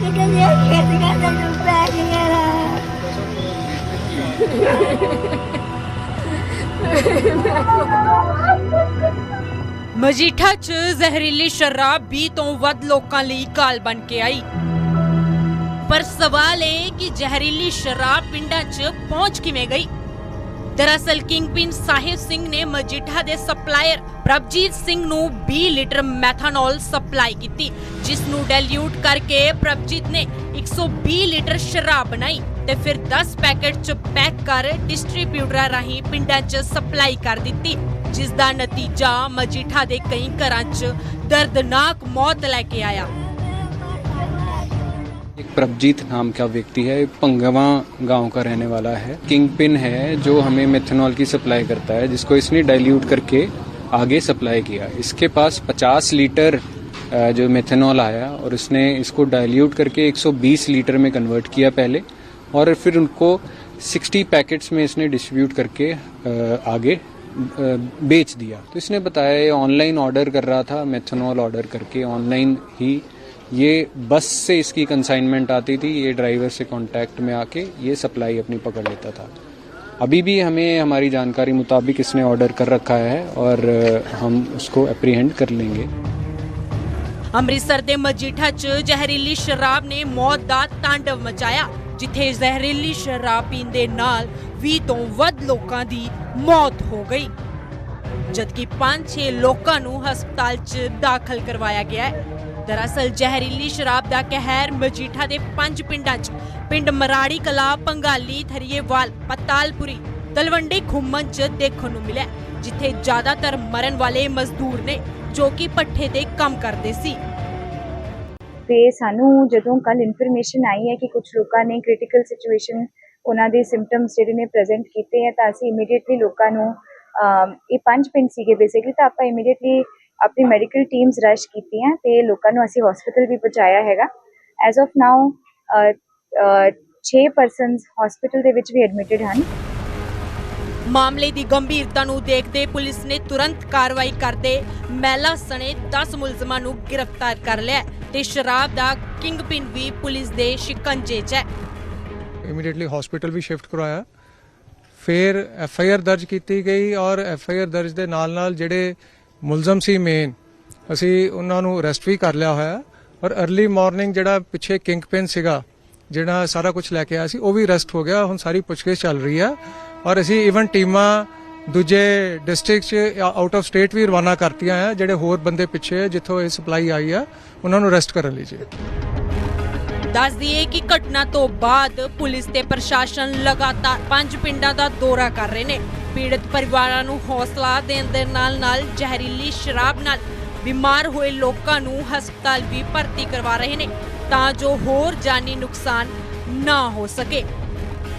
ਕਿਤੇ ਖੇਤ ਕਰਦਾ ਤੂੰ ਪੈ ਗਿਆ ਮਜੀਠਾ 'ਚ ਜ਼ਹਿਰੀਲੀ ਸ਼ਰਾਬ 20 ਤੋਂ ਵੱਧ ਲੋਕਾਂ ਲਈ ਕਾਲ ਬਣ ਕੇ ਆਈ। ਪਰ ਸਵਾਲ ਇਹ ਕਿ ਜ਼ਹਿਰੀਲੀ ਸ਼ਰਾਬ ਪਿੰਡਾਂ 'ਚ ਪਹੁੰਚ ਕਿਵੇਂ ਗਈ? ਦਰਅਸਲ ਕਿੰਗਪਿਨ ਸਾਹਿਬ ਸਿੰਘ ਨੇ ਮਜੀਠਾ ਦੇ ਸਪਲਾਇਰ ਪ੍ਰਭਜੀਤ ਸਿੰਘ ਨੂੰ 20 ਲੀਟਰ ਮੈਥਾਨੋਲ ਸਪਲਾਈ ਕੀਤੀ, ਜਿਸ ਨੂੰ ਡੈਲਿਊਟ ਕਰਕੇ ਪ੍ਰਭਜੀਤ ਨੇ 120 ਲੀਟਰ ਸ਼ਰਾਬ ਬਣਾਈ ਤੇ ਫਿਰ 10 ਪੈਕੇਟ 'ਚ ਪੈਕ ਕਰ ਡਿਸਟ੍ਰੀਬਿਊਟਰਾਂ ਰਾਹੀਂ ਪਿੰਡਾਂ 'ਚ ਸਪਲਾਈ ਕਰ ਦਿੱਤੀ, ਜਿਸ ਦਾ ਨਤੀਜਾ ਮਜੀਠਾ ਦੇ ਕਈ ਘਰਾਂ 'ਚ ਦਰਦਨਾਕ ਮੌਤ ਲੈ ਕੇ ਆਇਆ। एक प्रभजीत नाम का व्यक्ति है, पंगवा गाँव का रहने वाला है। किंग पिन है, जो हमें मेथनॉल की सप्लाई करता है, जिसको इसने डाइल्यूट करके आगे सप्लाई किया। इसके पास 50 लीटर जो मेथनॉल आया, और इसने इसको डाइल्यूट करके 120 लीटर में कन्वर्ट किया पहले, और फिर उनको 60 पैकेट्स में इसने डिस्ट्रीब्यूट करके आगे बेच दिया। तो इसने बताया ऑनलाइन ऑर्डर कर रहा था मेथनॉल ऑर्डर करके ऑनलाइन ही ये बस से इसकी कंसाइनमेंट आती थी ये ड्राइवर से कांटेक्ट में आके ये सप्लाई अपनी पकड़ लेता था अभी भी हमें हमारी जानकारी मुताबिक इसने ऑर्डर कर रखा है और अ, हम उसको अप्रीहेंड कर लेंगे ਅੰਮ੍ਰਿਤਸਰ ਦੇ ਮਜੀਠਾ 'ਚ ਜ਼ਹਿਰੀਲੀ ਸ਼ਰਾਬ ਨੇ ਮੌਤ ਦਾ ਤਾਂਡਵ ਮਚਾਇਆ ਜਿੱਥੇ ਜ਼ਹਿਰੀਲੀ ਸ਼ਰਾਬ ਪੀਣ ਦੇ ਨਾਲ 20 ਤੋਂ ਵੱਧ ਲੋਕਾਂ ਦੀ ਮੌਤ ਹੋ ਗਈ ਜਦਕਿ 5-6 ਲੋਕਾਂ ਨੂੰ ਹਸਪਤਾਲ 'ਚ ਦਾਖਲ ਕਰਵਾਇਆ ਗਿਆ ਹੈ ਦਰਅਸਲ ਜ਼ਹਿਰੀਲੀ ਸ਼ਰਾਬ ਦਾ ਕਹਿਰ ਮਜੀਠਾ ਦੇ ਪੰਜ ਪਿੰਡਾਂ 'ਚ। ਪਿੰਡ ਮਰਾੜੀ ਕਲਾ ਪੰਗਾਲੀ ਥਰੀਏਵਾਲ ਪਤਾਲਪੁਰੀ ਤਲਵੰਡੀ ਖੁੰਮਨ 'ਚ ਦੇਖਣ ਨੂੰ ਮਿਲਿਆ ਜਿੱਥੇ ਜ਼ਿਆਦਾਤਰ ਮਰਨ ਵਾਲੇ ਮਜ਼ਦੂਰ ਨੇ ਜੋ ਕਿ ਪੱਠੇ ਤੇ ਕੰਮ ਕਰਦੇ ਸੀ। ਤੇ ਸਾਨੂੰ ਜਦੋਂ ਕੱਲ ਇਨਫੋਰਮੇਸ਼ਨ ਆਈ ਹੈ ਕਿ ਕੁਝ ਲੋਕਾਂ ਨੇ ਕ੍ਰਿਟੀਕਲ ਸਿਚੁਏਸ਼ਨ ਉਹਨਾਂ ਦੇ ਸਿੰਪਟਮਸ ਜਿਹੜੇ ਨੇ ਪ੍ਰੈਜ਼ੈਂਟ ਕੀਤੇ ਹੈ ਤਾਂ ਅਸੀਂ ਇਮੀਡੀਏਟਲੀ ਲੋਕਾਂ ਨੂੰ ਅਮ, ਇਹ ਪੰਜ ਪਿੰਡ ਸੀਗੇ ਬੇਸਿਕਲੀ ਤਾਂ ਆਪਾਂ ਇਮੀਡੀਏਟਲੀ ਆਪਣੀ ਮੈਡੀਕਲ ਟੀਮਸ ਰਸ਼ ਕੀਤੀਆਂ ਤੇ ਲੋਕਾਂ ਨੂੰ ਅਸੀਂ ਹਸਪੀਟਲ ਵੀ ਪਹੁੰਚਾਇਆ ਹੈਗਾ। As of now 6 persons hospital ਦੇ ਵਿੱਚ ਵੀ ਐਡਮਿਟਡ ਹਨ। ਮਾਮਲੇ ਦੀ ਗੰਭੀਰਤਾ ਨੂੰ ਦੇਖਦੇ ਪੁਲਿਸ ਨੇ ਤੁਰੰਤ ਕਾਰਵਾਈ ਕਰਦੇ ਮਹਿਲਾ ਸਣੇ 10 ਮੁਲਜ਼ਮਾਂ ਨੂੰ ਗ੍ਰਿਫਤਾਰ ਕਰ ਲਿਆ ਤੇ ਸ਼ਰਾਬ ਦਾ ਕਿੰਗਪਿਨ ਵੀ ਪੁਲਿਸ ਦੇ ਸ਼ਿਕੰਜੇ 'ਚ ਹੈ। ਇਮੀਡੀਏਟਲੀ ਹਸਪੀਟਲ ਵੀ ਸ਼ਿਫਟ ਕਰਵਾਇਆ। ਫਿਰ ਐਫ ਆਈ ਆਰ ਦਰਜ ਕੀਤੀ ਗਈ ਔਰ ਐਫ ਆਈ ਆਰ ਦਰਜ ਦੇ ਨਾਲ ਨਾਲ ਜਿਹੜੇ ਮੁਲਜ਼ਮ ਸੀ ਮੇਨ ਅਸੀਂ ਉਹਨਾਂ ਨੂੰ ਅਰੈਸਟ ਵੀ ਕਰ ਲਿਆ ਹੋਇਆ। ਔਰ अर्ਲੀ ਮਾਰਨਿੰਗ ਜਿਹੜਾ ਪਿੱਛੇ ਕਿੰਗ ਪਿਨ ਸੀਗਾ, ਜਿਹੜਾ ਸਾਰਾ ਕੁਝ ਲੈ ਕੇ ਆਇਆ ਸੀ, ਉਹ ਵੀ ਅਰੈਸਟ ਹੋ ਗਿਆ। ਹੁਣ ਸਾਰੀ ਪੁੱਛਗਿੱਛ ਚੱਲ ਰਹੀ ਹੈ ਔਰ ਅਸੀਂ ਇਵਨ ਟੀਮਾਂ ਦੂਜੇ ਡਿਸਟ੍ਰਿਕਟ ਚ ਆਊਟ ਆਫ ਸਟੇਟ ਵੀ ਰਵਾਨਾ ਕਰਤੀਆਂ ਆ, ਜਿਹੜੇ ਹੋਰ ਬੰਦੇ ਪਿੱਛੇ ਜਿੱਥੋਂ ਇਹ ਸਪਲਾਈ ਆਈ ਆ, ਉਹਨਾਂ ਨੂੰ ਅਰੈਸਟ ਕਰਨ ਲਈ ਜੀ। ਦੱਸ ਦਈਏ ਕਿ ਘਟਨਾ ਤੋਂ ਬਾਅਦ ਪੁਲਿਸ ਤੇ ਪ੍ਰਸ਼ਾਸਨ ਲਗਾਤਾਰ ਪੰਜ ਪਿੰਡਾਂ ਦਾ ਦੌਰਾ ਕਰ ਰਹੇ ਨੇ। ਪੀੜਤ ਪਰਿਵਾਰਾਂ ਨੂੰ ਹੌਸਲਾ ਦੇਣ ਦੇ ਨਾਲ-ਨਾਲ ਜ਼ਹਿਰੀਲੀ ਸ਼ਰਾਬ ਨਾਲ ਬਿਮਾਰ ਹੋਏ ਲੋਕਾਂ ਨੂੰ ਹਸਪਤਾਲ ਵੀ ਭਰਤੀ ਕਰਵਾ ਰਹੇ ਨੇ ਤਾਂ ਜੋ ਹੋਰ ਜਾਨੀ ਨੁਕਸਾਨ ਨਾ ਹੋ ਸਕੇ।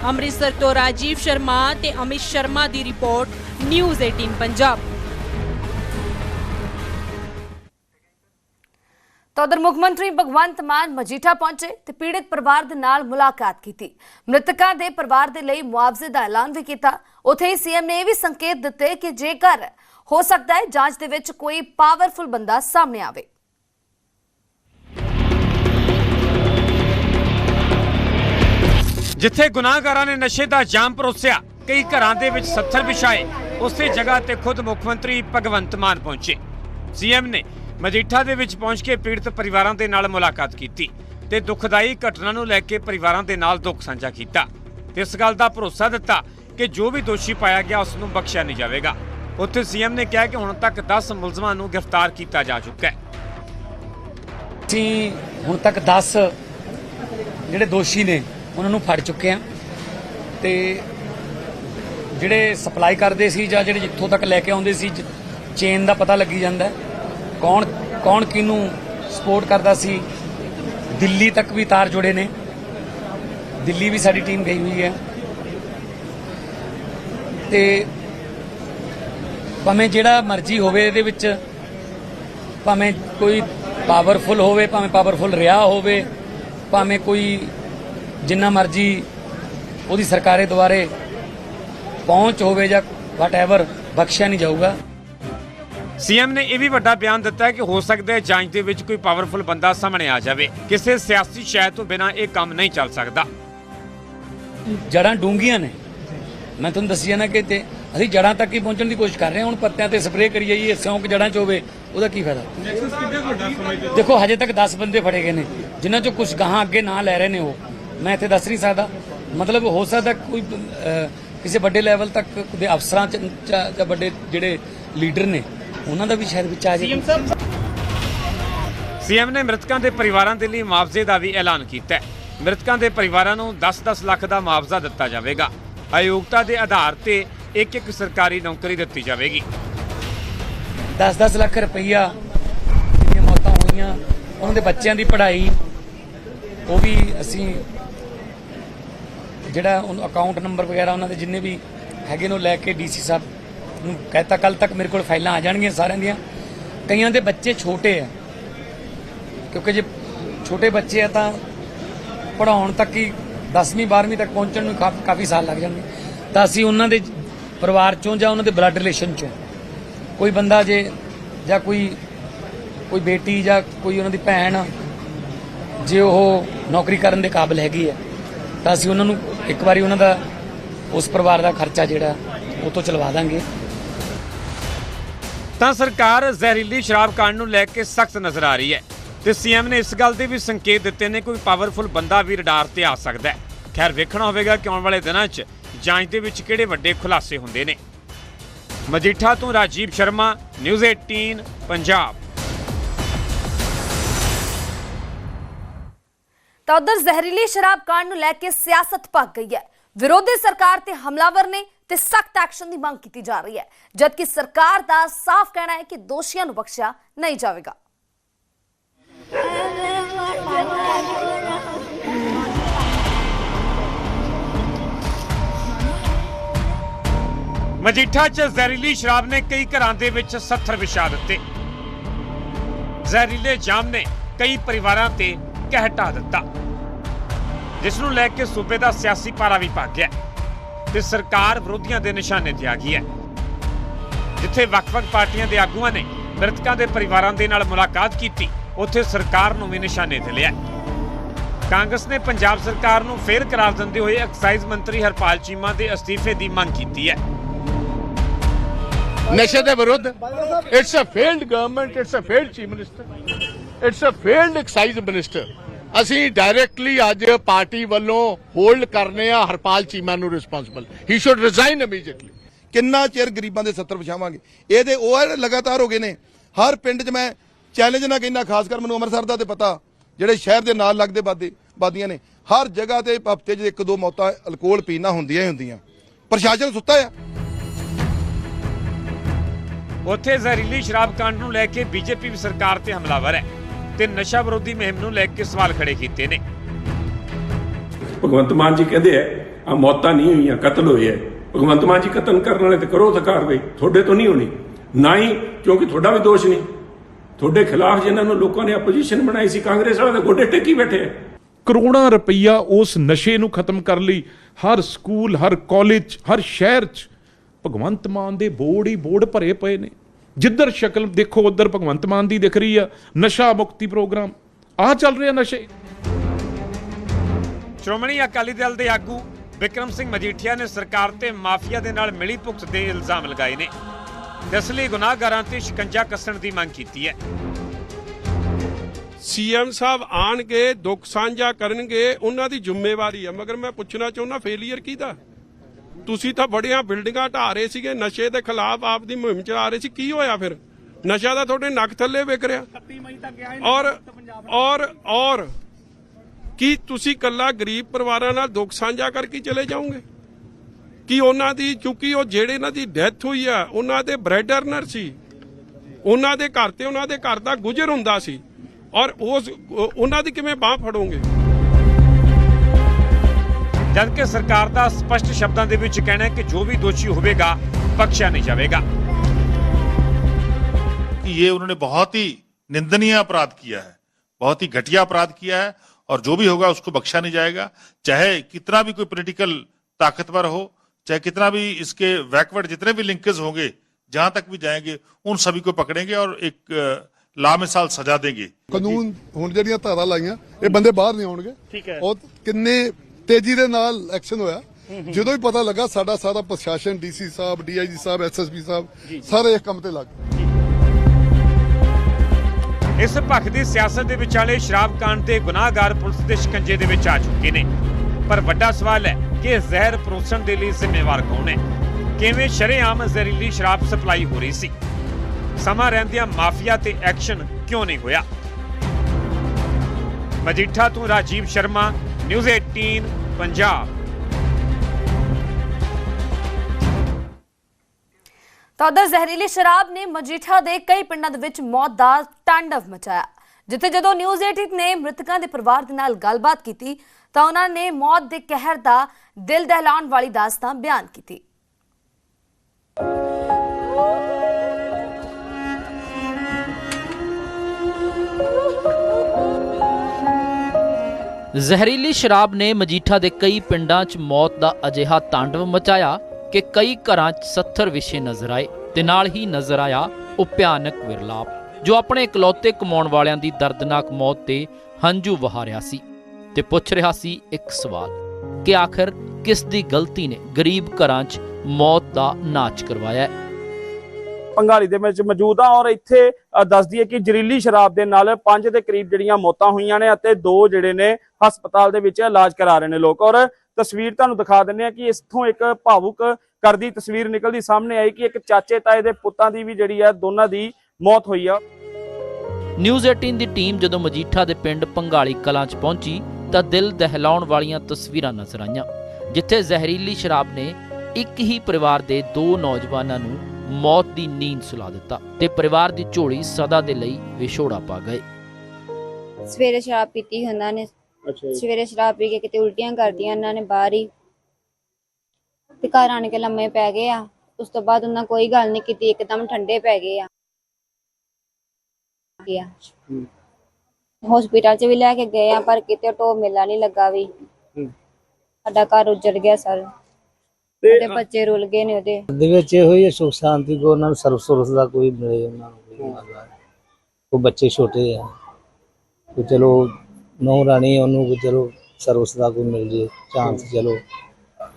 ਅੰਮ੍ਰਿਤਸਰ ਤੋਂ ਰਾਜੀਵ ਸ਼ਰਮਾ ਤੇ ਅਮਿਤ ਸ਼ਰਮਾ ਦੀ ਰਿਪੋਰਟ ਨਿਊਜ਼ 18 ਪੰਜਾਬ। ਤਾਂ ਉਧਰ ਮੁੱਖ ਮੰਤਰੀ ਭਗਵੰਤ ਮਾਨ ਮਜੀਠਾ ਪਹੁੰਚੇ ਤੇ ਪੀੜਤ ਪਰਿਵਾਰ ਦੇ ਨਾਲ ਮੁਲਾਕਾਤ ਕੀਤੀ। ਮ੍ਰਿਤਕਾਂ ਦੇ ਪਰਿਵਾਰ ਦੇ ਲਈ ਮੁਆਵਜ਼ੇ ਦਾ ਐਲਾਨ ਵੀ ਕੀਤਾ। ਉਥੇ ਹੀ ਸੀਐਮ ਨੇ ਇਹ ਵੀ ਸੰਕੇਤ ਦਿੱਤੇ ਕਿ ਜੇਕਰ ਹੋ ਸਕਦਾ ਹੈ, ਜਾਂਚ ਦੇ ਵਿੱਚ ਕੋਈ ਪਾਵਰਫੁਲ ਬੰਦਾ ਸਾਹਮਣੇ ਆਵੇ। ਜਿੱਥੇ ਗੁਨਾਹਗਾਰਾਂ ਨੇ ਨਸ਼ੇ ਦਾ ਜਾਮ ਪਰੋਸਿਆ, ਕਈ ਘਰਾਂ ਦੇ ਵਿੱਚ ਸੱਥਰ ਵਿਛਾਏ, ਉਸੇ ਜਗ੍ਹਾ ਤੇ ਖੁਦ ਮੁੱਖ ਮੰਤਰੀ ਭਗਵੰਤ ਮਾਨ ਪਹੁੰਚੇ। ਸੀਐਮ ਨੇ ਮਜੀਠਾ ਦੇ ਵਿੱਚ ਪਹੁੰਚ ਕੇ ਪੀੜਤ ਪਰਿਵਾਰਾਂ ਦੇ ਨਾਲ ਮੁਲਾਕਾਤ ਕੀਤੀ ਤੇ ਦੁਖਦਾਈ ਘਟਨਾ ਨੂੰ ਲੈ ਕੇ ਪਰਿਵਾਰਾਂ ਦੇ ਨਾਲ ਦੁੱਖ ਸਾਂਝਾ ਕੀਤਾ ਤੇ ਇਸ ਗੱਲ ਦਾ ਭਰੋਸਾ ਦਿੱਤਾ ਕਿ ਜੋ ਵੀ ਦੋਸ਼ੀ ਪਾਇਆ ਗਿਆ, ਉਸ ਨੂੰ ਬਖਸ਼ਿਆ ਨਹੀਂ ਜਾਵੇਗਾ। ਉੱਥੇ ਸੀਐਮ ਨੇ ਕਿਹਾ ਕਿ ਹੁਣ ਤੱਕ 10 ਮੁਲਜ਼ਮਾਂ ਨੂੰ ਗ੍ਰਿਫਤਾਰ ਕੀਤਾ ਜਾ ਚੁੱਕਾ ਹੈ। ਅਸੀਂ ਹੁਣ ਤੱਕ 10 ਜਿਹੜੇ ਦੋਸ਼ੀ ਨੇ, ਉਹਨਾਂ ਨੂੰ ਫੜ ਚੁੱਕੇ ਆ ਤੇ ਜਿਹੜੇ ਸਪਲਾਈ ਕਰਦੇ ਸੀ ਜਾਂ ਜਿਹੜੇ ਜਿੱਥੋਂ ਤੱਕ ਲੈ ਕੇ ਆਉਂਦੇ ਸੀ ਚੇਨ ਦਾ ਪਤਾ ਲੱਗੀ ਜਾਂਦਾ ਕੌਣ ਕੌਣ ਕਿਹਨੂੰ ਸਪੋਰਟ ਕਰਦਾ ਸੀ? ਦਿੱਲੀ ਤੱਕ ਵੀ ਤਾਰ ਜੁੜੇ ਨੇ। ਦਿੱਲੀ ਵੀ ਸਾਡੀ ਟੀਮ ਗਈ ਹੋਈ ਹੈ। ਤੇ ਭਾਵੇਂ ਜਿਹੜਾ ਮਰਜ਼ੀ ਹੋਵੇ ਇਹਦੇ ਵਿੱਚ, ਭਾਵੇਂ ਕੋਈ ਪਾਵਰਫੁਲ ਹੋਵੇ, ਭਾਵੇਂ ਪਾਵਰਫੁਲ ਰਿਹਾ ਹੋਵੇ, ਭਾਵੇਂ ਕੋਈ ਜਿੰਨਾ ਮਰਜ਼ੀ ਉਹਦੀ ਸਰਕਾਰੇ ਦੁਆਰੇ ਪਹੁੰਚ ਹੋਵੇ ਜਾਂ ਵਾਟਐਵਰ ਬਖਸ਼ਿਆ ਨਹੀਂ ਜਾਊਗਾ। ਸੀਐਮ ਨੇ ਇਹ ਵੀ ਵੱਡਾ ਬਿਆਨ ਦਿੱਤਾ ਹੈ ਕਿ ਹੋ ਸਕਦਾ ਹੈ ਜਾਂਚ ਦੇ ਵਿੱਚ ਕੋਈ ਪਾਵਰਫੁਲ ਬੰਦਾ ਸਾਹਮਣੇ ਆ ਜਾਵੇ। ਕਿਸੇ ਸਿਆਸੀ ਸ਼ਾਇਦ ਤੋਂ ਬਿਨਾਂ ਇਹ ਕੰਮ ਨਹੀਂ ਚੱਲ ਸਕਦਾ। ਜੜਾਂ ਡੂੰਘੀਆਂ ਨੇ। ਮੈਂ ਤੁਹਾਨੂੰ ਦੱਸਿਆ ਨਾ ਕਿ ਤੇ ਅਸੀਂ ਜੜਾਂ ਤੱਕ ਹੀ ਪਹੁੰਚਣ ਦੀ ਕੋਸ਼ਿਸ਼ ਕਰ ਰਹੇ ਹਾਂ ਹੁਣ ਪੱਤਿਆਂ ਤੇ ਸਪਰੇਅ ਕਰੀ ਜਾਈਏ ਸਿਉਂਕ ਜੜਾਂ 'ਚ ਹੋਵੇ ਉਹਦਾ ਕੀ ਫਾਇਦਾ? ਦੇਖੋ ਹਜੇ ਤੱਕ 10 ਬੰਦੇ ਫੜੇ ਗਏ ਨੇ ਜਿਨ੍ਹਾਂ 'ਚੋਂ ਕੁਝ ਗਾਹਾਂ ਅੱਗੇ ਨਾਂ ਲੈ ਰਹੇ ਨੇ ਉਹ। ਮੈਂ ਇੱਥੇ ਦੱਸ ਨਹੀਂ ਸਕਦਾ। ਮਤਲਬ ਹੋ ਸਕਦਾ ਕੋਈ ਕਿਸੇ ਵੱਡੇ ਲੈਵਲ ਤੱਕ ਦੇ ਅਫਸਰਾਂ 'ਚ ਜਾਂ ਵੱਡੇ ਜਿਹੜੇ ਲੀਡਰ ਨੇ ਉਹਨਾਂ ਦਾ ਵੀ ਸ਼ਾਇਦ ਵਿੱਚ ਆ ਜਾਏ ਸੀਐਮ ਨੇ ਮ੍ਰਿਤਕਾਂ ਦੇ ਪਰਿਵਾਰਾਂ ਦੇ ਲਈ ਮੁਆਵਜ਼ੇ ਦਾ ਵੀ ਐਲਾਨ ਕੀਤਾ ਹੈ। ਮ੍ਰਿਤਕਾਂ ਦੇ ਪਰਿਵਾਰਾਂ ਨੂੰ 10-10 ਲੱਖ ਦਾ ਮੁਆਵਜ਼ਾ ਦਿੱਤਾ ਜਾਵੇਗਾ। ਅਯੋਗਤਾ ਦੇ ਆਧਾਰ ਤੇ ਇੱਕ ਇੱਕ ਸਰਕਾਰੀ ਨੌਕਰੀ ਦਿੱਤੀ ਜਾਵੇਗੀ। 10-10 ਲੱਖ ਰੁਪਈਆ ਜਿਹੜੀਆਂ ਮੌਤਾਂ ਹੋਈਆਂ ਉਹਨਾਂ ਦੇ ਬੱਚਿਆਂ ਦੀ ਪੜ੍ਹਾਈ ਉਹ ਵੀ ਅਸੀਂ ਜਿਹੜਾ ਉਹਨੂੰ ਅਕਾਊਂਟ ਨੰਬਰ ਵਗੈਰਾ ਉਹਨਾਂ ਦੇ ਜਿੰਨੇ ਵੀ ਹੈਗੇ ਨੇ ਉਹ ਲੈ ਕੇ ਡੀਸੀ ਸਾਹਿਬ ਨੂੰ ਕਹਿਤਾ ਕੱਲ ਤੱਕ ਮੇਰੇ ਕੋਲ ਫਾਈਲਾਂ ਆ ਜਾਣਗੀਆਂ ਸਾਰਿਆਂ ਦੀਆਂ। ਕਈਆਂ ਦੇ ਬੱਚੇ ਛੋਟੇ ਆ। ਕਿਉਂਕਿ ਜੇ ਛੋਟੇ ਬੱਚੇ ਆ ਤਾਂ ਪੜਾਉਣ ਤੱਕ ਹੀ 10ਵੀਂ 12ਵੀਂ ਤੱਕ ਪਹੁੰਚਣ ਨੂੰ ਕਾਫੀ ਕਾਫੀ ਸਾਲ ਲੱਗ ਜਾਣਗੇ। ਤਾਂ ਅਸੀਂ ਉਹਨਾਂ ਦੇ ਪਰਿਵਾਰ ਚੋਂ ਜਾਂ ਉਹਨਾਂ ਦੇ ਬਲੱਡ ਰਿਲੇਸ਼ਨ ਚੋਂ ਕੋਈ ਬੰਦਾ ਜੇ ਜਾਂ ਕੋਈ ਕੋਈ ਬੇਟੀ ਜਾਂ ਕੋਈ ਉਹਨਾਂ ਦੀ ਭੈਣ ਜੇ ਉਹ ਨੌਕਰੀ ਕਰਨ ਦੇ ਕਾਬਿਲ ਹੈਗੀ ਹੈ ਤਾਂ ਅਸੀਂ ਉਹਨਾਂ ਨੂੰ ਇੱਕ ਵਾਰੀ ਉਹਨਾਂ ਦਾ, ਉਸ ਪਰਿਵਾਰ ਦਾ ਖਰਚਾ ਜਿਹੜਾ ਉਹ ਤੋਂ ਚਲਵਾ ਦਾਂਗੇ। ਤਾਂ ਸਰਕਾਰ ਜ਼ਹਿਰੀਲੀ ਸ਼ਰਾਬ ਕਾਂਡ ਨੂੰ ਲੈ ਕੇ ਸਖਤ ਨਜ਼ਰ ਆ ਰਹੀ ਹੈ ਤੇ ਸੀਐਮ ਨੇ ਇਸ ਗੱਲ ਦੇ ਵੀ ਸੰਕੇਤ ਦਿੱਤੇ ਨੇ ਕੋਈ ਪਾਵਰਫੁਲ ਬੰਦਾ ਵੀ ਰਡਾਰ ਤੇ ਆ ਸਕਦਾ ਹੈ। ਖੈਰ, ਵੇਖਣਾ ਹੋਵੇਗਾ ਕਿ ਆਉਣ ਵਾਲੇ ਦਿਨਾਂ 'ਚ ਜਾਂਚ ਦੇ ਵਿੱਚ ਕਿਹੜੇ ਵੱਡੇ ਖੁਲਾਸੇ ਹੁੰਦੇ ਨੇ। ਮਜੀਠਾ ਤੋਂ ਰਾਜੀਵ ਸ਼ਰਮਾ, ਨਿਊਜ਼ 18 ਪੰਜਾਬ। ਤਾਂ ਉਧਰ ਜ਼ਹਿਰੀਲੀ ਸ਼ਰਾਬ ਕਾਂਡ ਨੂੰ ਲੈ ਕੇ ਸਿਆਸਤ ਭੱਗ ਗਈ ਹੈ। ਵਿਰੋਧੀ ਸਰਕਾਰ ਤੇ ਹਮਲਾਵਰ ਨੇ ਤੇ ਸਖਤ ਐਕਸ਼ਨ ਦੀ ਮੰਗ ਕੀਤੀ ਜਾ ਰਹੀ ਹੈ। ਜਦਕਿ ਸਰਕਾਰ ਦਾ ਸਾਫ਼ ਕਹਿਣਾ ਹੈ ਕਿ ਦੋਸ਼ੀਆਂ ਨੂੰ ਬਖਸ਼ਿਆ ਨਹੀਂ ਜਾਵੇਗਾ। ਮਜੀਠਾ 'ਚ ਜ਼ਹਿਰੀਲੀ ਸ਼ਰਾਬ ਨੇ ਕਈ ਘਰਾਂ ਦੇ ਵਿੱਚ 70 ਵਿਛਾ ਦਿੱਤੇ। ਜ਼ਹਿਰੀਲੇ ਜਾਮ ਨੇ ਕਈ ਪਰਿਵਾਰਾਂ ਤੇ ਕਹਿ ਢਾ ਦਿੱਤਾ। ਜਿਸ ਨੂੰ ਲੈ ਕੇ ਸੂਬੇ ਦਾ ਸਿਆਸੀ ਪਾਰਾ ਵੀ ਭੱਗ ਗਿਆ ਤੇ ਸਰਕਾਰ ਵਿਰੋਧੀਆਂ ਦੇ ਨਿਸ਼ਾਨੇ ਤੇ ਆ ਗਈ ਹੈ। ਜਿੱਥੇ ਵੱਖ-ਵੱਖ ਪਾਰਟੀਆਂ ਦੇ ਆਗੂਆਂ ਨੇ ਮ੍ਰਿਤਕਾਂ ਦੇ ਪਰਿਵਾਰਾਂ ਦੇ ਨਾਲ ਮੁਲਾਕਾਤ ਕੀਤੀ, ਉੱਥੇ ਸਰਕਾਰ ਨੂੰ ਵੀ ਨਿਸ਼ਾਨੇ ਤੇ ਲਿਆ ਕਾਂਗਰਸ ਨੇ ਪੰਜਾਬ ਸਰਕਾਰ ਨੂੰ ਫੇਰ ਕਰਾਰ ਦਿੰਦੇ ਹੋਏ ਐਕਸਾਈਜ਼ ਮੰਤਰੀ ਹਰਪਾਲ ਚੀਮਾ ਦੇ ਅਸਤੀਫੇ ਦੀ ਮੰਗ ਕੀਤੀ ਹੈ। ਨਸ਼ੇ ਦੇ ਵਿਰੁੱਧ it's a failed government it's a failed chief minister it's a failed excise minister ਅਸੀਂ ਡਾਇਰੈਕਟਲੀ ਅੱਜ ਪਾਰਟੀ ਵੱਲੋਂ ਹੋਲਡ ਕਰਨੇ ਆ ਹਰਪਾਲ ਚੀਮਾ ਨੂੰ responsible he should resign immediately ਕਿੰਨਾ ਚਿਰ ਗਰੀਬਾਂ ਦੇ 70 ਵਿਛਾਵਾਂਗੇ? ਇਹਦੇ ਉਹ ਲਗਾਤਾਰ ਹੋ ਗਏ ਨੇ। ਹਰ ਪਿੰਡ 'ਚ ਮੈਂ ਚੈਲੰਜ ਨਾ ਕਹਿੰਦਾ ਖਾਸ ਕਰ ਮੈਨੂੰ ਅੰਮ੍ਰਿਤਸਰ ਦਾ ਤੇ ਪਤਾ ਜਿਹੜੇ ਸ਼ਹਿਰ ਦੇ ਨਾਲ ਲੱਗਦੇ ਬਾਦੀ ਬਾਦੀਆਂ ਨੇ। ਹਰ ਜਗ੍ਹਾ ਤੇ ਹਫ਼ਤੇ 'ਚ ਇੱਕ ਦੋ ਮੌਤਾਂ ਅਲਕੋਹਲ ਪੀਣਾ ਹੁੰਦੀਆਂ ਹੀ ਹੁੰਦੀਆਂ। ਪ੍ਰਸ਼ਾਸਨ ਸੁੱਤਾ ਆ। ਉੱਥੇ ਜ਼ਹਿਰੀਲੀ ਸ਼ਰਾਬ ਕਾਂਡ ਨੂੰ ਲੈ ਕੇ ਬੀਜੇਪੀ ਵੀ ਸਰਕਾਰ ਤੇ ਹਮਲਾਵਰ ਹੈ। ਤੇ ਨਸ਼ਾ ਵਿਰੋਧੀ ਮੁਹਿੰਮ ਨੂੰ ਲੈ ਕੇ ਸਵਾਲ ਖੜੇ ਕੀਤੇ ਨੇ। ਭਗਵੰਤ ਮਾਨ ਜੀ ਕਹਿੰਦੇ ਐ ਆ ਮੌਤਾਂ ਨਹੀਂ ਹੋਈਆਂ ਕਤਲ ਹੋਏ ਐ ਭਗਵੰਤ ਮਾਨ ਜੀ ਕਤਲ ਕਰਨ ਵਾਲੇ ਤੇ ਕਰੋ ਤਾਂ ਕਾਰਵਾਈ ਤੁਹਾਡੇ ਤੋਂ ਨਹੀਂ ਹੋਣੀ। ਨਾ ਹੀ ਕਿਉਂਕਿ ਤੁਹਾਡਾ ਵੀ ਦੋਸ਼ ਨਹੀਂ। ਤੁਹਾਡੇ ਖਿਲਾਫ ਜਿਨ੍ਹਾਂ ਨੂੰ ਲੋਕਾਂ ਨੇ ਆਪੋਜੀਸ਼ਨ ਬਣਾਈ ਸੀ ਕਾਂਗਰਸ ਵਾਲੇ ਦੇ ਗੋਡੇ ਟੇਕੀ ਬੈਠੇ ਐ ਕਰੋੜਾਂ ਰੁਪਈਆ ਉਸ ਨਸ਼ੇ ਨੂੰ ਖਤਮ ਕਰਨ ਲਈ ਹਰ ਸਕੂਲ ਹਰ ਕਾਲਜ ਹਰ ਸ਼ਹਿਰ 'ਚ ਭਗਵੰਤ ਮਾਨ ਦੇ ਬੋਰਡ ਹੀ ਬੋਰਡ ਭਰੇ ਪਏ ਨੇ। ਜਿੱਧਰ ਸ਼ਕਲ ਦੇਖੋ ਉਧਰ ਭਗਵੰਤ ਮਾਨ ਦੀ ਦਿਖ ਰਹੀ ਆ ਨਸ਼ਾ ਮੁਕਤੀ ਪ੍ਰੋਗਰਾਮ। ਆ ਚੱਲ ਰਿਹਾ ਨਸ਼ੇ। ਸ਼੍ਰੋਮਣੀ ਅਕਾਲੀ ਦਲ ਦੇ ਆਗੂ ਵਿਕਰਮ ਸਿੰਘ ਮਜੀਠੀਆ ਨੇ ਸਰਕਾਰ ਤੇ ਮਾਫੀਆ ਦੇ ਨਾਲ ਮਿਲੀ ਭੁਗਤ ਦੇ ਇਲਜ਼ਾਮ ਲਗਾਏ ਨੇ। ਤੇ ਅਸਲੀ ਗੁਨਾਹਗਾਰਾਂ ਤੇ ਸ਼ਿਕੰਜਾ ਕੱਸਣ ਦੀ ਮੰਗ ਕੀਤੀ ਹੈ। ਸੀਐਮ ਸਾਹਿਬ ਆਣਗੇ ਦੁੱਖ ਸਾਂਝਾ ਕਰਨਗੇ ਉਹਨਾਂ ਦੀ ਜ਼ਿੰਮੇਵਾਰੀ ਹੈ ਮਗਰ ਮੈਂ ਪੁੱਛਣਾ ਚਾਹੁੰਦਾ ਫੇਲੀਅਰ ਕਿਹਦਾ ਤੁਸੀਂ ਤਾਂ ਬੜੀਆਂ ਬਿਲਡਿੰਗਾਂ ਢਾ ਰਹੇ ਸੀਗੇ ਨਸ਼ੇ ਦੇ ਖਿਲਾਫ ਆਪ ਦੀ ਮੁਹਿੰਮ ਚਲਾ ਰਹੇ ਸੀ ਕੀ ਹੋਇਆ ਫਿਰ? ਨਸ਼ਾ ਦਾ ਤੁਹਾਡੇ ਨੱਕ ਥੱਲੇ ਵਿਕ ਰਿਹਾ। ਔਰ ਔਰ ਔਰ ਕੀ ਤੁਸੀਂ ਕੱਲਾ ਗਰੀਬ ਪਰਿਵਾਰਾਂ ਨਾਲ ਦੁੱਖ ਸਾਂਝਾ ਕਰਕੇ ਚਲੇ ਜਾਓਗੇ? ਕਿ ਉਹਨਾਂ ਦੀ ਕਿਉਂਕਿ ਉਹ ਜਿਹੜੇ ਇਹਨਾਂ ਦੀ ਡੈਥ ਹੋਈ ਆ ਉਹਨਾਂ ਦੇ ਬ੍ਰੈਡ ਅਰਨਰ ਸੀ। ਉਹਨਾਂ ਦੇ ਘਰ ਤੇ ਉਹਨਾਂ ਦੇ ਘਰ ਦਾ ਗੁਜ਼ਰ ਹੁੰਦਾ ਸੀ। ਔਰ ਉਸ ਉਹਨਾਂ ਦੀ ਕਿਵੇਂ ਬਾਹ ਫੜੋਗੇ? ਜਦਕਿ ਸਰਕਾਰ ਦਾ ਸਪਸ਼ਟ ਸ਼ਬਦਾਂ ਦੇ ਵਿੱਚ ਕਹਿਣਾ ਹੈ ਕਿ ਜੋ ਵੀ ਦੋਸ਼ੀ ਹੋਵੇਗਾ ਬਖਸ਼ਿਆ ਨਹੀਂ ਜਾਵੇਗਾ कि ये उन्होंने बहुत ही निंदनीय अपराध किया है बहुत ही घटिया अपराध किया है और जो भी होगा उसको बख्शा नहीं जाएगा चाहे कितना भी कोई पॉलिटिकल ताकतवर हो चाहे कितना भी इसके बैकवर्ड जितने भी लिंकेज होंगे जहां तक भी जाएंगे उन सभी को पकड़ेंगे और एक अ, लामिसाल सजा देंगे ਕਾਨੂੰਨ ਹੁਣ ਜਿਹੜੀਆਂ ਧਾਰਾ ਲਾਈਆਂ ਇਹ ਬੰਦੇ ਬਾਹਰ ਨਹੀਂ ਆਉਣਗੇ ਠੀਕ ਹੈ। ਉਹ ਕਿੰਨੇ ਤੇਜ਼ੀ ਦੇ ਨਾਲ ਐਕਸ਼ਨ ਹੋਇਆ। ਜਦੋਂ ਵੀ ਪਤਾ ਲੱਗਾ ਸਾਡਾ ਸਾਰਾ ਪ੍ਰਸ਼ਾਸਨ ਡੀਸੀ ਸਾਹਿਬ ਡੀਆਈਜੀ ਸਾਹਿਬ ਐਸਐਸਪੀ ਸਾਹਿਬ ਸਾਰੇ ਇਸ ਕੰਮ ਤੇ ਲੱਗ ਗਏ। ਇਸ ਭਖ ਦੀ ਸਿਆਸਤ ਦੇ ਵਿਚਾਲੇ ਸ਼ਰਾਬ ਕਾਂਡ ਦੇ ਗੁਨਾਹਗਾਰ ਪੁਲਿਸ ਦੇ ਸ਼ਿਕੰਜੇ ਦੇ ਵਿੱਚ ਆ ਚੁੱਕੇ ਨੇ। ਪਰ ਵੱਡਾ ਸਵਾਲ ਹੈ ਕਿ ਜ਼ਹਿਰ ਪਰੋਸਣ ਦੇ ਲਈ ਜ਼ਿੰਮੇਵਾਰ ਕੌਣ ਹੈ? ਕਿਵੇਂ ਸ਼ਰੇਆਮ ਜ਼ਹਿਰੀਲੀ ਸ਼ਰਾਬ ਸਪਲਾਈ ਹੋ ਰਹੀ ਸੀ? ਸਮਾਂ ਰਹਿੰਦਿਆਂ ਮਾਫੀਆ ਤੇ ਐਕਸ਼ਨ ਕਿਉਂ ਨਹੀਂ ਹੋਇਆ? ਮਜੀਠਾ ਤੋਂ ਰਾਜੀਵ ਸ਼ਰਮਾ ਨਿਊਜ਼ 18 ਪੰਜਾਬ। ਤਾਂ ਉਧਰ ਜ਼ਹਿਰੀਲੀ ਸ਼ਰਾਬ ਨੇ ਮਜੀਠਾ ਦੇ ਕਈ ਪਿੰਡਾਂ ਦੇ ਵਿੱਚ ਮੌਤ ਦਾ ਤਾਂਡਵ ਮਚਾਇਆ। ਜਿੱਥੇ ਜਦੋਂ ਨਿਊਜ਼ 18 ਨੇ ਮ੍ਰਿਤਕਾਂ ਦੇ ਪਰਿਵਾਰ ਦੇ ਨਾਲ ਗੱਲਬਾਤ ਕੀਤੀ, ਤਾਂ ਉਹਨਾਂ ਨੇ ਮੌਤ ਦੇ ਕਹਿਰ ਦਾ ਦਿਲ ਦਹਿਲਾਉਣ ਵਾਲੀ ਦਾਸਤਾਨ ਬਿਆਨ ਕੀਤੀ। ਜ਼ਹਿਰੀਲੀ ਸ਼ਰਾਬ ਨੇ ਮਜੀਠਾ ਦੇ ਕਈ ਪਿੰਡਾਂ 'ਚ ਮੌਤ ਦਾ ਅਜਿਹਾ ਤਾਂਡਵ ਮਚਾਇਆ ਕਿ ਕਈ ਘਰਾਂ 'ਚ 70 ਵਿਸ਼ੇ ਨਜ਼ਰ ਆਏ ਤੇ ਨਾਲ ਹੀ ਨਜ਼ਰ ਆਇਆ ਉਹ ਭਿਆਨਕ ਵਿਰਲਾਪ, ਜੋ ਆਪਣੇ ਇਕਲੌਤੇ ਕਮਾਉਣ ਵਾਲਿਆਂ ਦੀ ਦਰਦਨਾਕ ਮੌਤ ਤੇ ਹੰਝੂ ਵਹਾ ਰਿਹਾ ਸੀ ਤੇ ਪੁੱਛ ਰਿਹਾ ਸੀ ਇੱਕ ਸਵਾਲ, ਕਿ ਆਖਰ ਕਿਸ ਦੀ ਗਲਤੀ ਨੇ ਗਰੀਬ ਘਰਾਂ 'ਚ ਮੌਤ ਦਾ ਨਾਚ ਕਰਵਾਇਆ ਪੰਗਾਲੀ ਦੇ ਵਿੱਚ ਮੌਜੂਦ ਆ ਔਰ ਇੱਥੇ ਦੱਸਦੀ ਹੈ ਕਿ ਜ਼ਹਿਰੀਲੀ ਸ਼ਰਾਬ ਦੇ ਨਾਲ ਪੰਜ ਦੇ ਕਰੀਬ ਜਿਹੜੀਆਂ ਮੌਤਾਂ ਹੋਈਆਂ ਨੇ ਅਤੇ ਦੋ ਜਿਹੜੇ ਨੇ ਹਸਪਤਾਲ ਦੇ ਵਿੱਚ ਇਲਾਜ ਕਰਾ ਰਹੇ ਨੇ ਲੋਕ। ਔਰ ਤਸਵੀਰ ਤੁਹਾਨੂੰ ਦਿਖਾ ਦਿੰਦੇ ਆ ਕਿ ਇਸਥੋਂ ਇੱਕ ਭਾਵੁਕ ਕਰਦੀ ਤਸਵੀਰ ਨਿਕਲਦੀ ਸਾਹਮਣੇ ਆਈ ਕਿ ਇੱਕ ਚਾਚੇ ਤਾਏ ਦੇ ਪੁੱਤਾਂ ਦੀ ਵੀ ਜਿਹੜੀ ਆ ਦੋਨਾਂ ਦੀ ਮੌਤ ਹੋਈ ਆ। ਨਿਊਜ਼ 18 ਦੀ ਟੀਮ ਜਦੋਂ ਮਜੀਠਾ ਦੇ ਪਿੰਡ ਪੰਗਾਲੀ ਕਲਾਂ 'ਚ ਪਹੁੰਚੀ ਤਾਂ ਦਿਲ ਦਹਿਲਾਉਣ ਵਾਲੀਆਂ ਤਸਵੀਰਾਂ ਨਜ਼ਰ ਆਈਆਂ, ਜਿੱਥੇ ਜ਼ਹਿਰੀਲੀ ਸ਼ਰਾਬ ਨੇ ਇੱਕ ਹੀ ਪਰਿਵਾਰ ਦੇ ਦੋ ਨੌਜਵਾਨਾਂ ਨੂੰ ਮੌਤ ਦੀ ਨੀਂਦ ਸੁਲਾ ਦਿੱਤਾ ਤੇ ਪਰਿਵਾਰ ਦੀ ਝੋਲੀ ਸਦਾ ਦੇ ਲਈ ਵਿਛੋੜਾ ਪਾ ਗਏ। ਸਵੇਰੇ ਸ਼ਰਾਬ ਪੀਤੀ ਉਹਨਾਂ ਨੇ। ਸਵੇਰੇ ਸ਼ਰਾਬ ਪੀ ਕੇ ਕਿਤੇ ਉਲਟੀਆਂ ਕਰਦੀਆਂ ਉਹਨਾਂ ਨੇ ਬਾਹਰ ਹੀ। ਤੇ ਘਰ ਆਣ ਕੇ ਲੰਮੇ ਪੈ ਗਏ ਆ। ਉਸ ਤੋਂ ਬਾਅਦ ਉਹਨਾਂ ਕੋਈ ਗੱਲ ਨਹੀਂ ਕੀਤੀ ਇੱਕਦਮ ਠੰਡੇ ਪੈ ਗਏ ਆ। ਗਿਆ ਹਸਪੀਟਲ 'ਚ ਵੀ ਲੈ ਕੇ ਗਏ ਆ ਪਰ ਕਿਤੇ ਟੋ ਮੇਲਾ ਨਹੀਂ ਲੱਗਾ ਵੀ। ਸਾਡਾ ਘਰ ਉੱਜੜ ਗਿਆ ਸਰ। ਉਹਦੇ ਬੱਚੇ ਰੁੱਲ ਗਏ ਨੇ ਉਹਦੇ। ਦੇ ਵਿੱਚ ਇਹੋ ਹੀ ਹੈ ਸੁਖ ਸ਼ਾਂਤੀ ਕੋ ਉਹਨਾਂ ਨੂੰ ਸਰਵ ਸੁਰਸ ਦਾ ਕੋਈ ਮਿਲੇ ਉਹਨਾਂ ਨੂੰ ਕੋਈ ਮਜ਼ਾ ਉਹ ਬੱਚੇ ਛੋਟੇ ਆ। ਤੇ ਚਲੋ ਨੌ ਰਾਣੀ ਉਹਨੂੰ ਵੀ ਚਲੋ ਸਰਵਿਸ ਦਾ ਕੋਈ ਮਿਲ ਜੇ ਚਾਂਸ ਚਲੋ।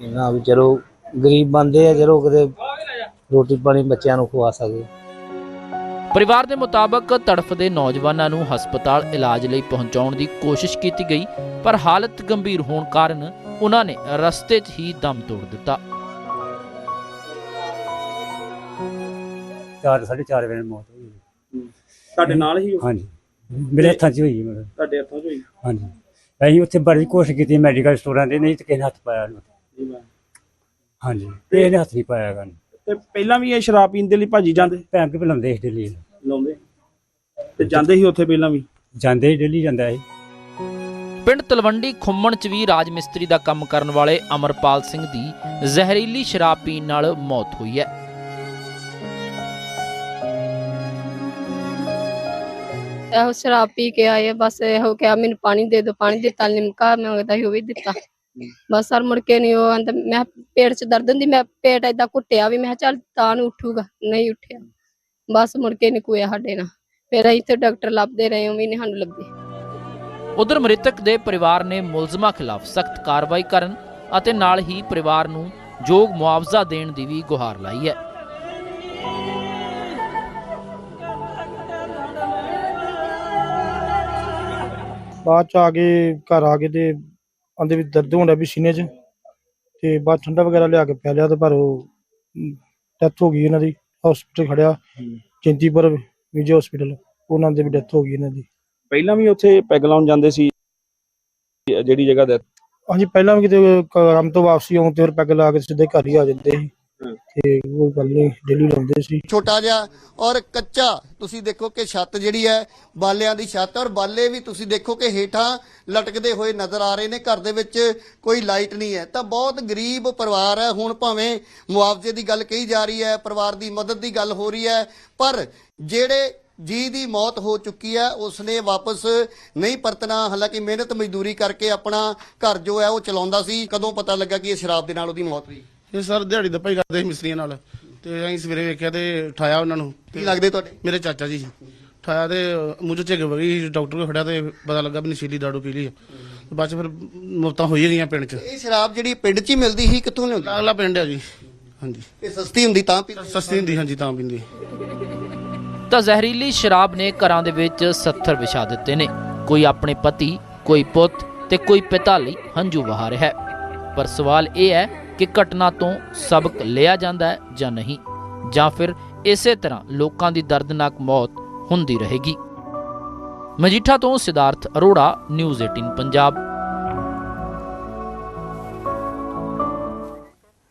ਇਹਨਾਂ ਵੀ ਚਲੋ ਗਰੀਬ ਬੰਦੇ ਆ ਚਲੋ ਕਿਤੇ ਰੋਟੀ ਪਾਣੀ ਬੱਚਿਆਂ ਨੂੰ ਖਵਾ ਸਕੇ। ਪਰਿਵਾਰ ਦੇ ਮੁਤਾਬਕ ਤੜਫਦੇ ਨੌਜਵਾਨਾਂ ਨੂੰ ਹਸਪਤਾਲ ਇਲਾਜ ਲਈ ਪਹੁੰਚਾਉਣ ਦੀ ਕੋਸ਼ਿਸ਼ ਕੀਤੀ ਗਈ ਪਰ ਹਾਲਤ ਗੰਭੀਰ ਹੋਣ ਕਾਰਨ ਉਹਨਾਂ ਨੇ ਰਸਤੇ 'ਚ ਹੀ ਦਮ ਤੋੜ ਦਿੱਤਾ। ਚਾਰ ਸਾਢੇ ਚਾਰ ਵਜੇ ਮੌਤ ਹੋਈ ਤੁਹਾਡੇ ਨਾਲ ਹੀ ਉਹ? ਹਾਂਜੀ। ਮੇਰੇ ਹੱਥਾਂ 'ਚ ਹੋਈ ਮਤਲਬ। ਤੁਹਾਡੇ ਹੱਥਾਂ 'ਚ ਹੋਈ? ਹਾਂਜੀ। ਅਸੀਂ ਉੱਥੇ ਬੜੀ ਕੋਸ਼ਿਸ਼ ਕੀਤੀ ਮੈਡੀਕਲ ਸਟੋਰਾਂ ਦੇ ਨਹੀਂ ਤੇ ਕਿਸੇ ਨੇ ਹੱਥ ਪਾਇਆ ਨਹੀਂ ਹਾਂਜੀ। ਕਿਸੇ ਨੇ ਹੱਥ ਨਹੀਂ ਪਾਇਆ ਗਾ ਤੇ ਪਹਿਲਾਂ ਵੀ ਇਹ ਸ਼ਰਾਬ ਪੀਣ ਦੇ ਲਈ ਭਾਜੀ ਜਾਂਦੇ? ਭੈਣ ਕੇ ਬੁਲਾਉਂਦੇ ਇਸ ਡੇਲੀ ਲਾਉਂਦੇ ਤੇ ਜਾਂਦੇ ਸੀ ਉੱਥੇ ਪਹਿਲਾਂ ਵੀ? ਜਾਂਦੇ ਡੇਲੀ ਜਾਂਦਾ ਸੀ। ਪਿੰਡ ਤਲਵੰਡੀ ਖੁੰਮਣ 'ਚ ਵੀ ਰਾਜ ਮਿਸਤਰੀ ਦਾ ਕੰਮ ਕਰਨ ਵਾਲੇ ਅਮਰਪਾਲ ਸਿੰਘ ਦੀ ਜ਼ਹਿਰੀਲੀ ਸ਼ਰਾਬ ਪੀਣ ਨਾਲ ਮੌਤ ਹੋਈ ਹੈ। ਇਹੋ ਸ਼ਰਾਬ ਪੀ ਕੇ ਆਏ ਆ, ਬਸ ਇਹੋ ਕਿਹਾ ਮੈਨੂੰ ਪਾਣੀ ਦੇ ਦਿਓ ਪਾਣੀ ਦਿੱਤਾ ਲਿਮਕਾ ਮੰਗਦਾ ਸੀ ਉਹ ਵੀ ਦਿੱਤਾ। ਬਸ ਸਰ ਮੁੜ ਕੇ ਨਹੀਂ ਉਹ ਆਂਦਾ ਮੈਂ ਪੇਟ 'ਚ ਦਰਦ ਹੁੰਦੀ ਮੈਂ ਪੇਟ ਏਦਾਂ ਘੁੱਟਿਆ ਵੀ ਮੈਂ ਕਿਹਾ ਚੱਲ ਤਾਂ ਨੂੰ ਉੱਠੂਗਾ ਨਹੀਂ ਉੱਠਿਆ। ਬਸ ਮੁੜ ਕੇ ਨਹੀਂ ਕੋਇਆ ਸਾਡੇ ਨਾਲ। ਫਿਰ ਅਸੀਂ ਤੇ ਡਾਕਟਰ ਲੱਭਦੇ ਰਹੇ ਉਹ ਵੀ ਨਹੀਂ ਸਾਨੂੰ ਲੱਭੇ। ਉਧਰ ਮ੍ਰਿਤਕ ਦੇ ਪਰਿਵਾਰ ਨੇ ਮੁਲਜ਼ਮਾਂ ਖਿਲਾਫ ਸਖਤ ਕਾਰਵਾਈ ਕਰਨ ਅਤੇ ਨਾਲ ਹੀ ਪਰਿਵਾਰ ਨੂੰ ਯੋਗ ਮੁਆਵਜ਼ਾ ਦੇਣ ਦੀ ਵੀ ਗੁਹਾਰ ਲਾਈ ਹੈ। ਬਾਅਦ ਚ ਆ ਕੇ ਘਰ ਆ ਕੇ ਤੇ ਆਂਦੇ ਵੀ ਦਰਦ ਹੋਣ ਡਿਆ ਵੀ ਸੀਨੇ 'ਚ ਤੇ ਬਾਅਦ ਠੰਡਾ ਵਗੈਰਾ ਲਿਆ ਕੇ ਪਿਆ ਲਿਆ ਤੇ ਪਰ ਉਹ ਡੈਥ ਹੋ ਗਈ ਇਹਨਾਂ ਦੀ ਹਸਪੀਟਲ ਖੜਿਆ ਚਿੰਤੀਪੁਰ ਵਿਜੇ ਹਸਪੀਟਲ ਉਹਨਾਂ ਦੇ ਵੀ ਡੈਥ ਹੋ ਗਈ ਇਹਨਾਂ ਦੀ। ਪਹਿਲਾਂ ਵੀ ਉੱਥੇ ਪੈਗ ਲਾਉਣ ਜਾਂਦੇ ਸੀ ਜਿਹੜੀ ਜਗ੍ਹਾ ਦੇ ਹਾਂਜੀ ਪਹਿਲਾਂ ਵੀ ਕਿਤੇ ਕੰਮ ਤੋਂ ਵਾਪਸੀ ਆਉਂ ਤੇ ਫਿਰ ਪੈਗ ਲਾ ਕੇ ਸਿੱਧੇ ਘਰ ਹੀ ਆ ਜਾਂਦੇ ਸੀ। ਤੇ ਕੋਈ ਗੱਲ ਡੇਲੀ ਲਾਉਂਦੇ ਸੀ। ਛੋਟਾ ਜਿਹਾ ਔਰ ਕੱਚਾ, ਤੁਸੀਂ ਦੇਖੋ ਕਿ ਛੱਤ ਜਿਹੜੀ ਹੈ, ਬਾਲਿਆਂ ਦੀ ਛੱਤ, ਔਰ ਬਾਲੇ ਵੀ ਤੁਸੀਂ ਦੇਖੋ ਕਿ ਹੇਠਾਂ ਲਟਕਦੇ ਹੋਏ ਨਜ਼ਰ ਆ ਰਹੇ ਨੇ, ਘਰ ਦੇ ਵਿੱਚ ਕੋਈ ਲਾਈਟ ਨਹੀਂ ਹੈ। ਤਾਂ ਬਹੁਤ ਗਰੀਬ ਪਰਿਵਾਰ ਹੈ, ਹੁਣ ਭਾਵੇਂ ਮੁਆਵਜ਼ੇ ਦੀ ਗੱਲ ਕਹੀ ਜਾ ਰਹੀ ਹੈ, ਪਰਿਵਾਰ ਦੀ ਮਦਦ ਦੀ ਗੱਲ ਹੋ ਰਹੀ ਹੈ, ਪਰ ਜਿਹੜੇ ਜੀ ਦੀ ਮੌਤ ਹੋ ਚੁੱਕੀ ਹੈ, ਉਸਨੇ ਵਾਪਸ ਨਹੀਂ ਪਰਤਣਾ, ਹਾਲਾਂਕਿ ਮਿਹਨਤ ਮਜ਼ਦੂਰੀ ਕਰਕੇ ਆਪਣਾ ਘਰ ਜੋ ਹੈ, ਉਹ ਚਲਾਉਂਦਾ ਸੀ। ਕਦੋਂ ਪਤਾ ਲੱਗਾ ਕਿ ਇਹ ਸ਼ਰਾਬ ਦੇ ਨਾਲ ਉਹਦੀ ਮੌਤ ਹੋਈ? ਇਹ ਸਰ ਦਿਹਾੜੀ ਦਾ ਭਾਈ ਕਰਦੇ ਸੀ ਮਿਸਤਰੀਆਂ ਨਾਲ। ਤੇ ਅਸੀਂ ਸਵੇਰੇ ਵੇਖਿਆ ਤੇ ਉਠਾਇਆ ਉਹਨਾਂ ਨੂੰ। ਕੀ ਲੱਗਦੇ ਤੁਹਾਡੇ? ਮੇਰੇ ਚਾਚਾ ਜੀ। ਉਠਾਇਆ ਤੇ ਮੂੰਹ ਚ ਝਿੱਗ ਵਗੀ ਡਾਕਟਰ ਕੋਲ ਖੜਿਆ ਤੇ ਪਤਾ ਲੱਗਾ ਵੀ ਨਸ਼ੀਲੀ ਦਾਰੂ ਪੀ ਲਈ ਆ। ਤੇ ਬਾਅਦ ਚ ਫਿਰ ਮੌਤਾਂ ਹੋਈ ਗਈਆਂ ਪਿੰਡ ਚ। ਇਹ ਸ਼ਰਾਬ ਜਿਹੜੀ ਪਿੰਡ 'ਚ ਹੀ ਮਿਲਦੀ ਸੀ ਕਿੱਥੋਂ ਲਿਆਉਂਦੀ? ਅਗਲਾ ਪਿੰਡ ਆ ਜੀ। ਹਾਂਜੀ। ਇਹ ਸਸਤੀ ਹੁੰਦੀ ਤਾਂ ਪੀ ਸਸਤੀ ਹੁੰਦੀ ਹਾਂਜੀ ਤਾਂ ਪੀਂਦੇ। ਤਾਂ ਜ਼ਹਿਰੀਲੀ ਸ਼ਰਾਬ ਨੇ ਘਰਾਂ ਦੇ ਵਿੱਚ 70 ਵਿਛਾ ਦਿੱਤੇ ਨੇ। ਕੋਈ ਆਪਣੇ ਪਤੀ ਕੋਈ ਪੁੱਤ ਤੇ ਕੋਈ ਪਿਤਾ ਲਈ ਹੰਝੂ ਵਹਾ ਰਿਹਾ ਹੈ। ਪਰ ਸਵਾਲ ਇਹ ਹੈ ਕਿ ਘਟਨਾ ਤੋਂ ਸਬਕ ਲਿਆ ਜਾਂਦਾ ਹੈ ਜਾਂ ਨਹੀਂ, ਜਾਂ ਫਿਰ ਇਸੇ ਤਰ੍ਹਾਂ ਲੋਕਾਂ ਦੀ ਦਰਦਨਾਕ ਮੌਤ ਹੁੰਦੀ ਰਹੇਗੀ। ਮਜੀਠਾ ਤੋਂ ਸਿਧਾਰਥ ਅਰੋੜਾ ਨਿਊਜ਼ 18 ਪੰਜਾਬ।